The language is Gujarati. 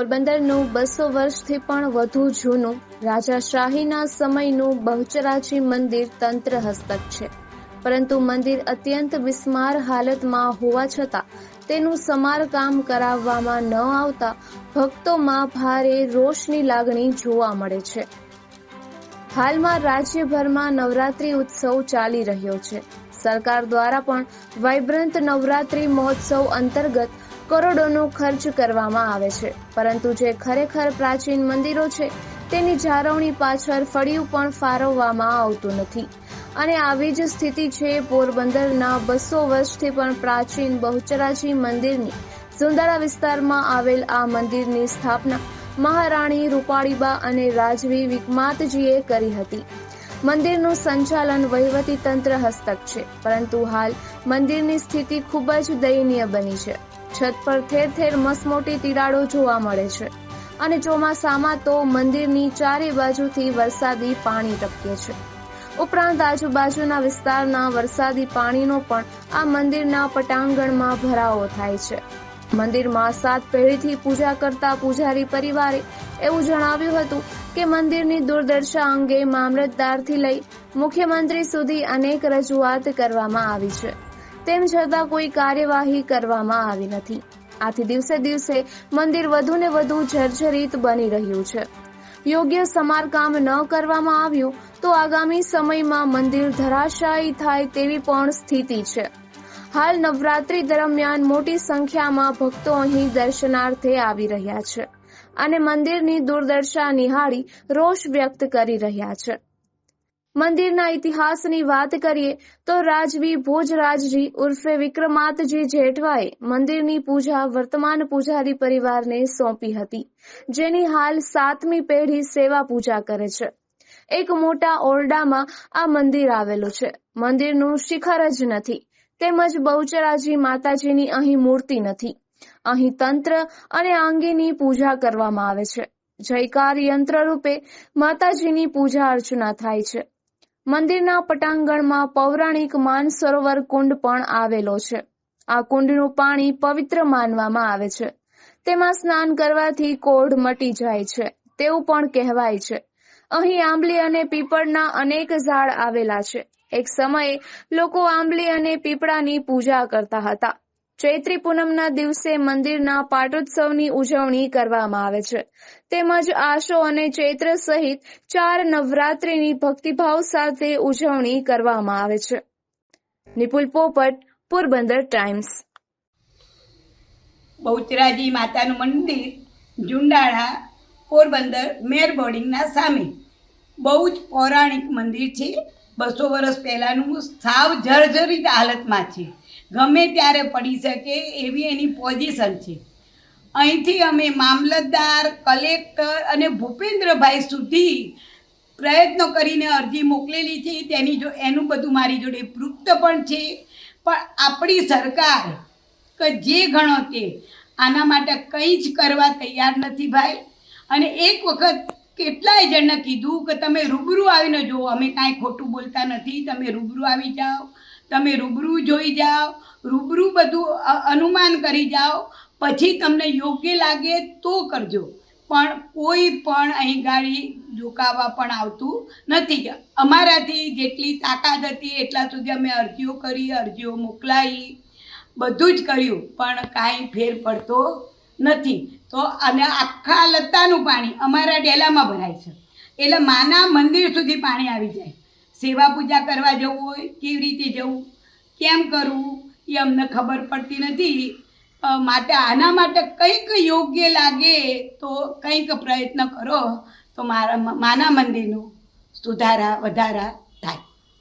પોરબંદરનું બસો વર્ષથી પણ વધુ જૂનું રાજાશાહીના સમયનું બહુચરાજી મંદિર તંત્ર હસ્તક છે. પરંતુ મંદિર અત્યંત બિસ્માર હાલતમાં હોવા છતાં તેનું સમારકામ કરાવવામાં ન આવતા ભક્તોમાં ભારે રોષની લાગણી જોવા મળે છે. હાલમાં રાજ્યભરમાં નવરાત્રી ઉત્સવ ચાલી રહ્યો છે. સરકાર દ્વારા પણ વાઇબ્રન્ટ નવરાત્રી મહોત્સવ અંતર્ગત કરોડોનો ખર્ચ કરવામાં આવે છે. પરંતુ જે ખરેખર પ્રાચીન મંદિરો છે, તેની જાળવણી પાછળ ફળિયું પણ ફાળવવામાં આવતું નથી. અને આવી જ સ્થિતિ છે પોરબંદરના બસો વર્ષથી પણ પ્રાચીન બહુચરાજી મંદિરની. સુંદરા વિસ્તારમાં આવેલ આ મંદિરની સ્થાપના મહારાણી રૂપાળીબા અને રાજવી વિકમાતજીએ કરી હતી. મંદિરનું સંચાલન વહીવટી તંત્ર હસ્તક છે, પરંતુ હાલ મંદિરની સ્થિતિ ખૂબ જ દયનીય બની છે. છત પર ઠેર ઠેર મસમોટી તિરાડો જોવા મળે છે. અને ચોમાસામાં તો મંદિરની ચારે બાજુથી વરસાદી પાણી ટપકે છે. ઉપરાંત આજુબાજુના વિસ્તારના વરસાદી પાણીનો પણ આ મંદિરના પટાંગણમાં ભરાવો થાય છે. મંદિરમાં સાત પેઢીથી પૂજા કરતા પૂજારી પરિવારે એવું જણાવ્યું હતું કે મંદિરની દુર્દશા અંગે મામલતદારથી લઈ મુખ્યમંત્રી સુધી અનેક રજૂઆત કરવામાં આવી છે. તેમ છતાં કોઈ કાર્યવાહી કરવામાં આવી નથી. આથી દિવસે દિવસે મંદિર વધુ ને વધુ જર્જરિત બની રહ્યું છે. યોગ્ય સમારકામ ન કરવામાં આવ્યું તો આગામી સમયમાં મંદિર ધરાશાયી થાય તેવી પણ સ્થિતિ છે. હાલ નવરાત્રી દરમિયાન મોટી સંખ્યામાં ભક્તો અહીં દર્શનાર્થે આવી રહ્યા છે અને મંદિરની દુર્દશા નિહાળી રોષ વ્યક્ત કરી રહ્યા છે. મંદિરના ઇતિહાસની વાત કરીએ તો રાજવી ભોજરાજજી ઉર્ફે વિક્રમાતજી જેઠવાએ મંદિરની પૂજા વર્તમાન પૂજારી પરિવારને સોંપી હતી, જેની હાલ સાતમી પેઢી સેવા પૂજા કરે છે. એક મોટા ઓરડામાં આ મંદિર આવેલું છે. મંદિરનું શિખર જ નથી, તેમજ બહુચરાજી માતાજીની અહીં મૂર્તિ નથી. અહીં તંત્ર અને આંગીની પૂજા કરવામાં આવે છે. જયકાર યંત્ર રૂપે માતાજીની પૂજા અર્ચના થાય છે. મંદિરના પટાંગણમાં પૌરાણિક માનસરોવર કુંડ પણ આવેલો છે. આ કુંડનું પાણી પવિત્ર માનવામાં આવે છે. તેમાં સ્નાન કરવાથી કોઢ મટી જાય છે. તેવું પણ કહેવાય છે. અહીં આંબલી અને પીપળના અનેક ઝાડ આવેલા છે. એક સમયે લોકો આંબલી અને પીપળાની પૂજા કરતા હતા. ચૈત્રી પૂનમના દિવસે મંદિરના પાટોત્સવની ઉજવણી કરવામાં આવે છે. તેમજ આશો અને ચૈત્ર સહિત ચાર નવરાત્રીની ભક્તિભાવ સાથે ઉજવણી કરવામાં આવે છે. નિપુલ પોપટ, પોરબંદર ટાઈમ્સ. બહુચરાજી માતાનું મંદિર જુંડાળા, પોરબંદર મેર બોર્ડિંગના સામે. બહુ જ પૌરાણિક મંદિર છે. બસો વર્ષ પહેલાંનું સાવ જર્જરિત હાલતમાં છે. ગમે ત્યારે પડી શકે એવી એની પોઝિશન છે. અહીંથી અમે મામલતદાર કલેક્ટર અને ભૂપેન્દ્રભાઈ સુધી પ્રયત્નો કરીને અરજી મોકલેલી છે. તેની જો, એનું બધું મારી જોડે પૃપ્ત પણ છે. પણ આપણી સરકાર કે જે ગણો તે આના માટે કંઈ જ કરવા તૈયાર નથી ભાઈ. અને એક વખત કેટલાય જણને કીધું કે તમે રૂબરૂ આવીને જુઓ. અમે કાંઈ ખોટું બોલતા નથી. તમે રૂબરૂ આવી જાઓ. તમે રૂબરૂ જોઈ જાઓ, રૂબરૂ બધું અનુમાન કરી જાઓ, પછી તમને યોગ્ય લાગે તો કરજો. પણ કોઈ પણ અહીં ગાડી ઝુકાવવા પણ આવતું નથી. અમારાથી જેટલી તાકાત હતી, એટલા સુધી અમે અરજીઓ કરી, અરજીઓ મોકલાવી બધું જ કર્યું, પણ કાંઈ ફેર પડતો નથી. તો અને આખા લત્તાનું પાણી અમારા ડેલામાં ભરાય છે. એટલે માના મંદિર સુધી પાણી આવી જાય. સેવા પૂજા કરવા જવું હોય, કેવી રીતે જવું, કેમ કરવું, એ અમને ખબર પડતી નથી. માટે આના માટે કંઈક યોગ્ય લાગે તો કંઈક પ્રયત્ન કરો. તો મારા, માના મંદિરનું સુધારા, વધારા